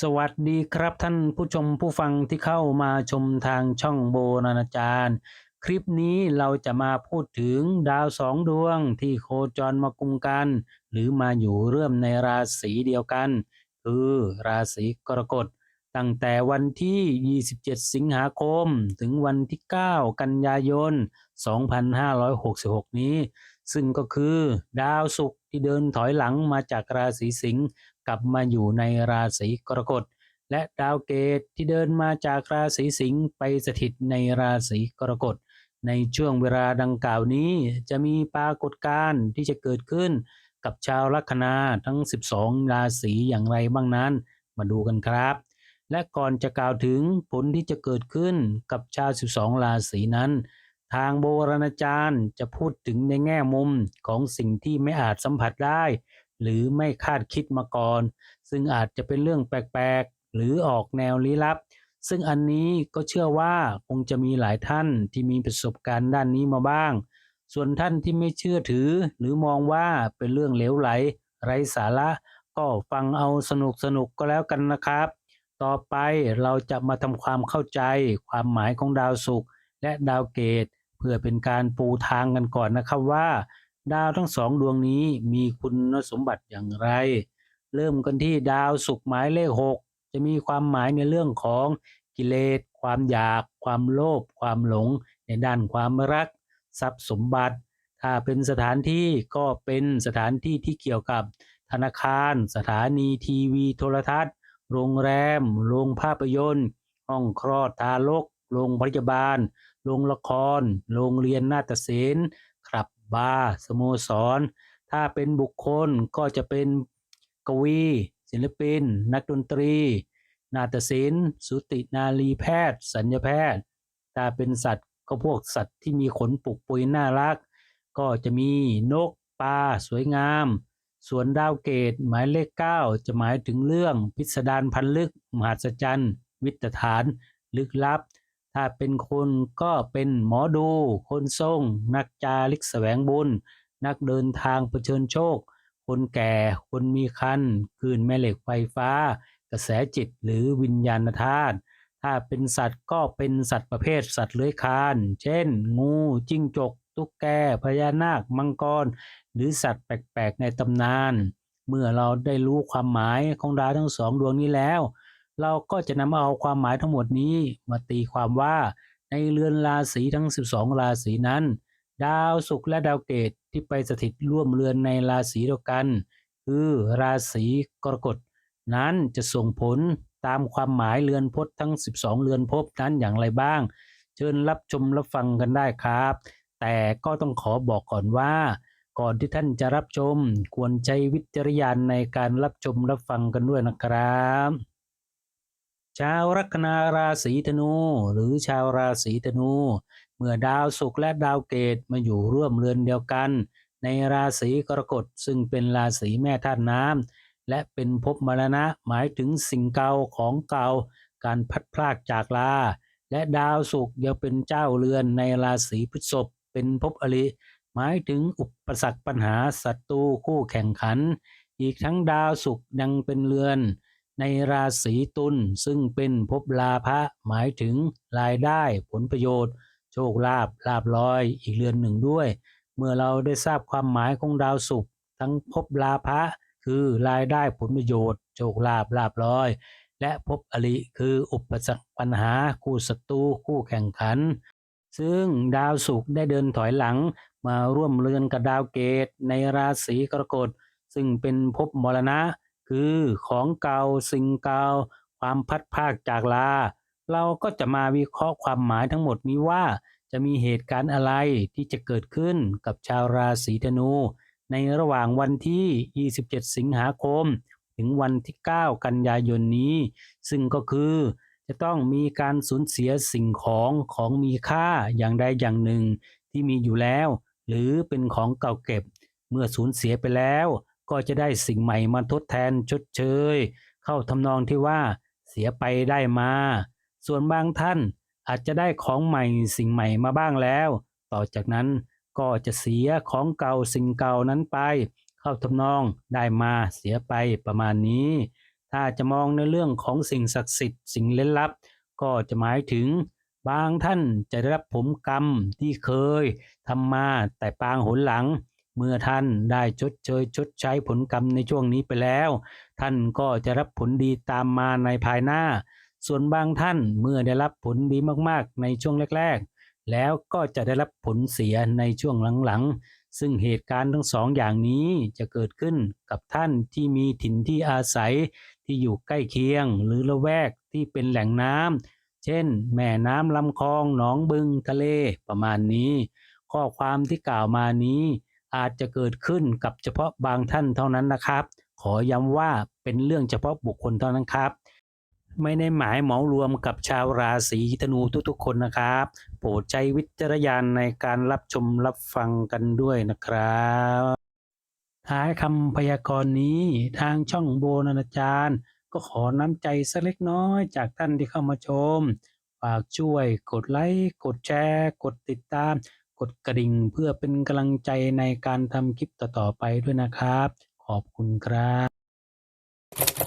สวัสดีครับท่านผู้ชมผู้ฟังที่เข้ามาชมทางช่องโบราณาจารย์ คลิปนี้เราจะมาพูดถึงดาวสองดวงที่โคจรมากุมกัน หรือมาอยู่เรื่อมในราศีเดียวกัน คือราศีกรกฎ ตั้งแต่วันที่ 27 สิงหาคม ถึงวันที่ 9 กันยายน 2566 นี้ ซึ่งก็คือดาวศุกร์ที่เดินถอยหลังมาจากราศีสิงห์ กลับมาอยู่ในราศีกรกฎ และดาวเกตที่เดินมาจากราศีสิงห์ไปสถิตในราศีกรกฎ ในช่วงเวลาดังกล่าวนี้จะมีปรากฏการณ์ที่จะเกิดขึ้นกับชาวลัคนาทั้ง 12 ราศีอย่างไรบ้างนั้น มาดูกันครับ และก่อนจะกล่าวถึงผลที่จะเกิดขึ้นกับชาว 12 ราศีนั้น ทางโบราณอาจารย์จะพูดถึงในแง่มุมของสิ่งที่ไม่อาจสัมผัสได้ หรือไม่คาดคิดมาก่อน ซึ่งอาจจะเป็นเรื่องแปลกๆ หรือออกแนวลี้ลับ ซึ่งอันนี้ก็เชื่อว่าคงจะมีหลายท่านที่มีประสบการณ์ด้านนี้มาบ้าง ส่วนท่านที่ไม่เชื่อถือ หรือมองว่าเป็นเรื่องเหลวไหล ไร้สาระ ก็ฟังเอาสนุกสนุกก็แล้วกันนะครับ ต่อไปเราจะมาทำความเข้าใจ ความหมายของดาวศุกร์และดาวเกต เพื่อเป็นการปูทางกันก่อนนะครับว่า ดาวทั้งสองดวงนี้มีคุณสมบัติอย่างไร เริ่มกันที่ดาวศุกหมายเลข 6 จะมีความหมายในเรื่องของกิเลส ความอยาก ความโลภความหลง ในด้านความรัก ทรัพย์สมบัติ ถ้าเป็นสถานที่ก็เป็นสถานที่ที่เกี่ยวกับธนาคาร สถานีทีวีโทรทัศน์ โรงแรม โรงภาพยนตร์ ห้องคลอดทารก โรงพยาบาล โรงละคร โรงเรียนนาฏศิลป์ บาร์สโมสร ถ้าเป็นบุคคลก็จะเป็นกวี ศิลปิน นักดนตรี นาฏศิลป์ สุตินารีแพทย์ สัญญาแพทย์ ถ้าเป็นสัตว์ก็พวกสัตว์ที่มีขนปุกปุยน่ารัก ก็จะมีนกปลาสวยงาม ส่วนดาวเกตหมายเลข 9 จะหมายถึงเรื่องพิสดารพันลึก มหัศจรรย์ วิตฐาน ลึกลับ ถ้าเป็นคนก็เป็นหมอดู คนทรง นักจาริกแสวงบุญ นักเดินทางเผชิญโชค คนแก่ คนมีคันคืนแม่เหล็กไฟฟ้า กระแสจิตหรือวิญญาณธาตุถ้าเป็นสัตว์ก็เป็นสัตว์ประเภทสัตว์เลื้อยคลาน เช่น งูจิ้งจก ตุ๊กแก พญานาค มังกร หรือสัตว์แปลกๆ ในตำนาน เมื่อเราได้รู้ความหมายของดาวทั้งสองดวงนี้แล้ว เราก็จะนำเอาความหมายทั้งหมดนี้มาตีความว่าในเรือนราศีทั้ง 12 ราศีนั้น ดาวศุกร์และดาวเกตที่ไปสถิตร่วมเรือนในราศีเดียวกัน คือราศีกรกฎนั้นจะส่งผลตามความหมายเรือนพจน์ทั้ง 12 เรือนภพนั้นอย่างไรบ้าง เชิญรับชมรับฟังกันได้ครับ แต่ก็ต้องขอบอกก่อนว่า ก่อนที่ท่านจะรับชม ควรใช้วิจารณญาณในการรับชมรับฟังกันด้วยนะครับ ชาวลัคนาราศีธนู หรือชาวราศีธนู เมื่อดาวศุกร์และดาวเกตมาอยู่ร่วมเรือนเดียวกัน ในราศีกรกฎซึ่งเป็นราศีแม่ธาตุน้ำและเป็นภพมรณะหมายถึงสิ่งเก่าของเก่า การพัดพลากจากลา และดาวศุกร์ยังเป็นเจ้าเรือนในราศีพฤษภเป็นภพอริหมายถึงอุปสรรคปัญหาศัตรูคู่แข่งขัน อีกทั้งดาวศุกร์ยังเป็นเรือน ในราศีตุลซึ่งเป็นภพลาภะหมายถึงรายได้ผลประโยชน์ โชคลาภลาภลอยอีกเรือนหนึ่งด้วย เมื่อเราได้ทราบความหมายของดาวศุกร์ทั้งภพลาภะคือรายได้ผลประโยชน์ โชคลาภลาภลอย และภพอริคืออุปสรรคปัญหาคู่ศัตรูคู่แข่งขัน ซึ่งดาวศุกร์ได้เดินถอยหลังมาร่วมเรือนกับดาวเกตในราศีกรกฎซึ่งเป็นภพมรณะ คือของเก่าสิ่งเก่าความพัดภาคจากลา เราก็จะมาวิเคราะห์ความหมายทั้งหมดนี้ว่า จะมีเหตุการณ์อะไรที่จะเกิดขึ้นกับชาวราศีธนู ในระหว่างวันที่ 27 สิงหาคม ถึงวันที่ 9 กันยายนนี้ ซึ่งก็คือจะต้องมีการสูญเสียสิ่งของของมีค่าอย่างใดอย่างหนึ่งที่มีอยู่แล้ว หรือเป็นของเก่าเก็บ เมื่อสูญเสียไปแล้ว ก็จะได้สิ่งใหม่มาทดแทนชดเชย เข้าทำนองที่ว่าเสียไปได้มา ส่วนบางท่านอาจจะได้ของใหม่สิ่งใหม่มาบ้างแล้ว ต่อจากนั้นก็จะเสียของเก่าสิ่งเก่านั้นไป เข้าทำนองได้มาเสียไปประมาณนี้ ถ้าจะมองในเรื่องของสิ่งศักดิ์สิทธิ์สิ่งเล่นลับ ก็จะหมายถึงบางท่านจะได้รับผลกรรมที่เคยทำมาแต่ปางหนหลัง เมื่อท่านได้ชดเชยชดใช้ผลกรรมในช่วงนี้ไปแล้ว ท่านก็จะรับผลดีตามมาในภายหน้า ส่วนบางท่านเมื่อได้รับผลดีมากๆ ในช่วงแรก ๆ แล้วก็จะได้รับผลเสียในช่วงหลังๆ ซึ่งเหตุการณ์ทั้งสองอย่างนี้จะเกิดขึ้นกับท่านที่มีถิ่นที่อาศัยที่อยู่ใกล้เคียง หรือละแวกที่เป็นแหล่งน้ำเช่น แม่น้ำลำคลองหนองบึงทะเลประมาณนี้ ข้อความที่กล่าวมานี้ อาจจะเกิดขึ้นกับเฉพาะบางท่านเท่านั้นนะครับ ขอย้ำว่าเป็นเรื่องเฉพาะบุคคลเท่านั้นครับ ไม่ได้หมายเหมารวมกับชาวราศีธนูทุกๆ คนนะครับ โปรดใช้วิจารณญาณในการรับชมรับฟังกันด้วยนะครับท้ายคำพยากรณ์นี้ทางช่องโบนานาจารย์ ก็ขอน้ำใจสักเล็กน้อยจากท่านที่เข้ามาชม ฝากช่วยกดไลค์ กดแชร์ กดติดตาม กดกระดิ่งเพื่อเป็นกำลังใจในการทำคลิปต่อๆไปด้วยนะครับ ขอบคุณครับ